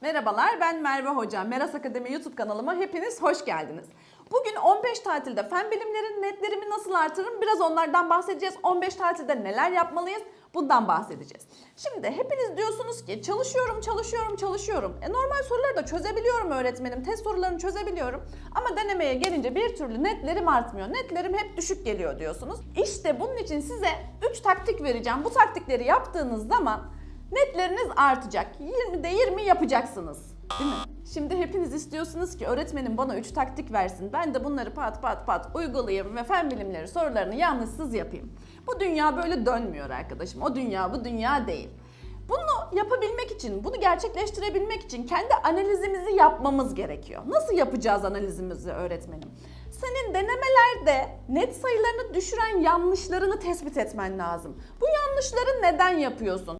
Merhabalar ben Merve Hoca. Meras Akademi YouTube kanalıma hepiniz hoş geldiniz. Bugün 15 tatilde fen bilimlerin netlerimi nasıl artırırım biraz onlardan bahsedeceğiz. 15 tatilde neler yapmalıyız bundan bahsedeceğiz. Şimdi hepiniz diyorsunuz ki çalışıyorum çalışıyorum çalışıyorum. E normal soruları da çözebiliyorum öğretmenim. Test sorularını çözebiliyorum. Ama denemeye gelince bir türlü netlerim artmıyor. Netlerim hep düşük geliyor diyorsunuz. İşte bunun için size 3 taktik vereceğim. Bu taktikleri yaptığınız zaman netleriniz artacak. 20'de 20 yapacaksınız. Değil mi? Şimdi hepiniz istiyorsunuz ki öğretmenim bana 3 taktik versin. Ben de bunları pat pat pat uygulayayım ve fen bilimleri sorularını yanlışsız yapayım. Bu dünya böyle dönmüyor arkadaşım. O dünya bu dünya değil. Bunu yapabilmek için, bunu gerçekleştirebilmek için kendi analizimizi yapmamız gerekiyor. Nasıl yapacağız analizimizi öğretmenim? Senin denemelerde net sayılarını düşüren yanlışlarını tespit etmen lazım. Bu yanlışları neden yapıyorsun?